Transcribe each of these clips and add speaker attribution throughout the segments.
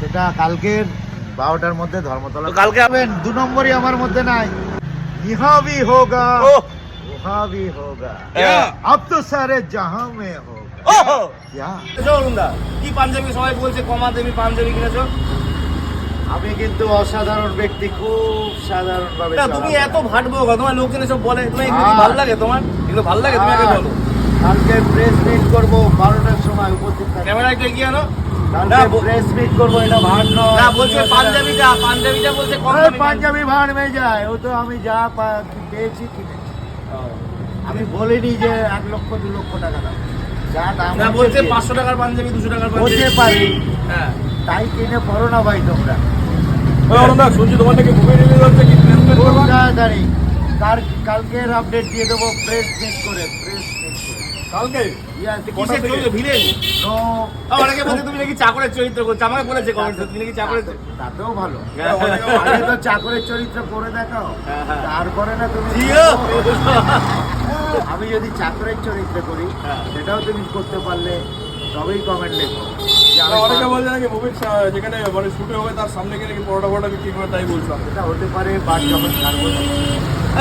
Speaker 1: সেটা কালকের বারোটার মধ্যে ধর্মতলা
Speaker 2: কালকে
Speaker 1: আবেন দু নম্বরই আমার মধ্যে নাই। হোগা হোগা।
Speaker 2: তো সারে জাহাঁ মে কমা পাঞ্জাবি কিনেছো?
Speaker 1: আমি কিন্তু অসাধারণ ব্যক্তি খুব সাধারণ
Speaker 2: তুমি লোক সব বলে ভালো লাগে তোমার? ভালো লাগে তোমাকে বলো।
Speaker 1: কালকে প্রেস মিট করব
Speaker 2: ক্যামেরা একটু এগিয়ে আনো না
Speaker 1: প্রেস মিট করব এটা ভাড় নয়।
Speaker 2: না বলছে পাঞ্জাবিটা পাঞ্জাবিটা বলছে কম
Speaker 1: পাঞ্জাবি ভাড় মে যায় ও তো আমি যা পা- পেয়েছি কিনেছি। আমি বলিনি যে এক লক্ষ দু লক্ষ টাকা দাম যা দাম
Speaker 2: না
Speaker 1: হচ্ছে
Speaker 2: বলছে পাঁচশো টাকার পাঞ্জাবি দুশো টাকার
Speaker 1: হতে
Speaker 2: পাঞ্জাবি।
Speaker 1: পারি।
Speaker 2: হ্যাঁ।
Speaker 1: তাই কিনে পড়ো না ভাই তোমরা।
Speaker 3: শুনছি তোমার নাকি মুভি রিলিজ হচ্ছে কি? প্লেসমেন্ট
Speaker 1: খুব
Speaker 3: করবা
Speaker 1: তাড়াতাড়ি কালকের আপডেট দিয়ে দেবো প্রেস মিট করে প্রেস
Speaker 3: কালকে?
Speaker 1: Yes,
Speaker 2: কিসের ভিলেন অনেকে বলছে তুমি নাকি চাকরের চরিত্র করছ আমাকে বলেছে কমেন্ট তুমি নাকি চাকরের চরিত্র
Speaker 1: তাতেও ভালো।
Speaker 2: হ্যাঁ,
Speaker 1: আগে তো চাকরের চরিত্র করে দেখাও।
Speaker 2: হ্যাঁ, হ্যাঁ।
Speaker 1: তারপরে না তুমি আমি যদি চাকরের চরিত্র করি। সেটাও তুমি করতে পারলে তবেই কমেন্ট লেখো।
Speaker 3: অনেকে। বলছে নাকি মুভির যেখানে মানে শুটে হবে তার সামনে গিয়ে নাকি পরোটা ফরোটা বিক্রি করে তাই বলছিলাম
Speaker 1: এটা হতে পারে বাট যখন ছাড়বো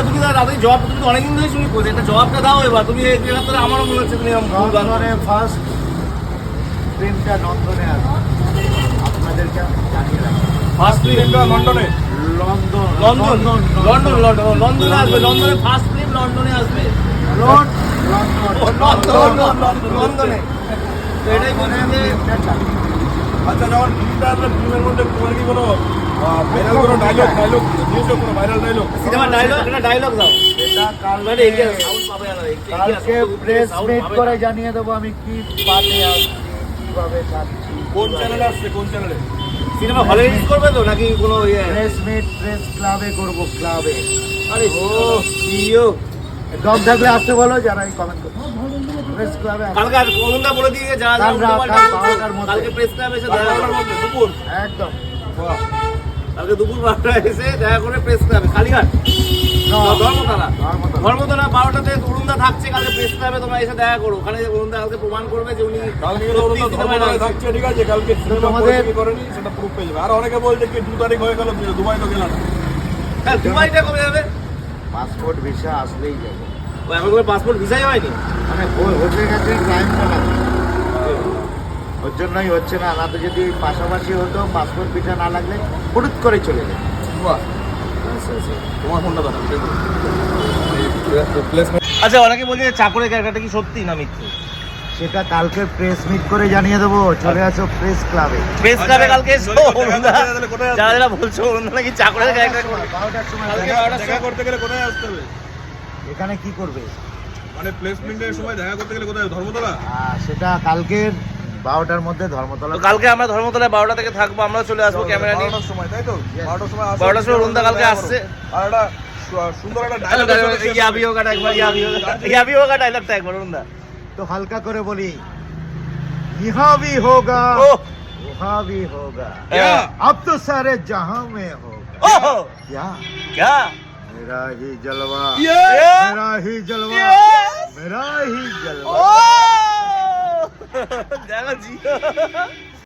Speaker 2: তুমি তো জব তুমি তো অনেকদিন ধরে শুনি করছ একটা জবটা দাও এবার। তুমি এই ব্যাপারে আমারও মনে হচ্ছে তুমি
Speaker 1: নন্দনে ফার্স্ট ট্রেনটা নন্দনে আসবে আপনাদেরকে জানিয়ে রাখি
Speaker 2: ফার্স্ট
Speaker 3: লন্ডনে?
Speaker 1: লন্ডন।
Speaker 2: লন্ডন? London London. লন্ডনে আসবে। লন্ডনে। ফার্স্ট ফিল্ম লন্ডনে আসবে।
Speaker 1: লন্ডন
Speaker 2: লন্ডন লন্ডনে। তো এটাই বলছি যে
Speaker 3: আচ্ছা যখন ফিল্মটা ফিল্মের মধ্যে তোমার কি কোনো ভাইরাল কোনো ডায়লগ ডায়লগ দিয়েছ কোনো ভাইরাল ডায়লগ
Speaker 2: সিনেমার ডায়লগ দাও।
Speaker 1: এটা
Speaker 2: মানে
Speaker 1: কালকে
Speaker 2: না
Speaker 1: প্রেস মিট করে জানিয়ে দেবো আমি কি পাটে আসছি কীভাবে থাকছি
Speaker 3: কোন চ্যানেলে আসছে কোন চ্যানেলে
Speaker 2: সিনেমা হলে রিলিজ করবে তো নাকি কোনো ইয়ে?
Speaker 1: প্রেস মিট প্রেস ক্লাবে করব ক্লাবে
Speaker 2: আরে ও সিও
Speaker 1: দম থাকলে আসতে বলো যারা এই কমেন্ট করো। প্রেস ক্লাবে
Speaker 2: কালকে আর অনুদা বলে দিয়ে যারা। কালকে প্রেস ক্লাবে এসে দেখা করবে।
Speaker 3: মধ্যে দুপুর।
Speaker 1: একদম।
Speaker 2: কালকে দুপুর বারোটায় এসে দেখা করে প্রেস ক্লাবে কালীঘাট?
Speaker 1: না,
Speaker 2: ধর্মতলা।
Speaker 1: ধর্মতলা।
Speaker 2: ধর্মতলা বারোটাতে অরুণদা থাকছে কালকে প্রেস ক্লাবে তোমরা এসে দেখা করো। ওখানে অরুণদা কালকে প্রমাণ করবে যে উনি।
Speaker 3: থাকছে ঠিক আছে কালকে করেনি সেটা প্রুফ পেয়ে যাবে। আর অনেকে বলছে কি দু তারিখ হয়ে গেল দুবাই তো গেলাম।
Speaker 2: হ্যাঁ দুবাইটা কবে যাবে?
Speaker 1: পাসপোর্ট ভিসা আসলেই যাব।
Speaker 2: ও এখন করে পাসপোর্ট ভিসাই হয়নি?
Speaker 1: মানে ওর জন্যই হচ্ছে না না তো যদি পাশাপাশি হতো পাসপোর্ট ভিসা না লাগলে করে চলে যেত।
Speaker 3: তোমার ফোনটা
Speaker 2: আচ্ছা অনেকে বলছে চাকরের ক্যারেক্টারটা কি সত্যি না মিথ্যে?
Speaker 1: সেটা কালকে প্রেস মিট করে জানিয়ে দেবো। চলে আসো প্রেস ক্লাবে
Speaker 2: প্রেস ক্লাবে কালকে এসো
Speaker 3: আসবে?
Speaker 2: যারা যারা বলছো অরুণদা নাকি চাকরের ক্যারেক্টার কালকে বারোটার
Speaker 3: দেখা করতে গেলে কোথায় আসতে হবে?
Speaker 1: এখানে কি করবে
Speaker 3: মানে প্লেসমেন্টের সময় দেখা করতে গেলে কোথায় ধর্মতলা
Speaker 1: আহ, সেটা কালকের বারোটার মধ্যে ধর্মতলা
Speaker 2: তো কালকে আমরা ধর্মতলায় বারোটা থেকে থাকবো আমরা চলে আসবো ক্যামেরা নিয়ে
Speaker 3: বারোটার সময় তাই তো
Speaker 1: Yes.
Speaker 3: বারোটার সময় আসো,
Speaker 2: বারোটার সময় রুন্দা কালকে
Speaker 3: দেখা করো।
Speaker 2: আসছে।
Speaker 3: আর একটা সু- সুন্দর একটা
Speaker 2: হ্যালো,
Speaker 3: dialogue
Speaker 2: হ্যালো,
Speaker 3: আছে,
Speaker 2: ইয়া ভি হোগা একবার ইয়া ভি হোগা ইয়া ভি হোগা ডায়লগটা একবার অরুণদা
Speaker 1: তো হালকা করে বলি ইহা ভি হোগা
Speaker 2: ও
Speaker 1: ওহা ভি হোগা
Speaker 3: क्या?
Speaker 1: अब तो सारे जहां में होगा
Speaker 2: ओहो
Speaker 1: क्या
Speaker 2: क्या
Speaker 1: मेरा ही जलवा मेरा ही जलवा मेरा ही जलवा।
Speaker 2: oh! जी।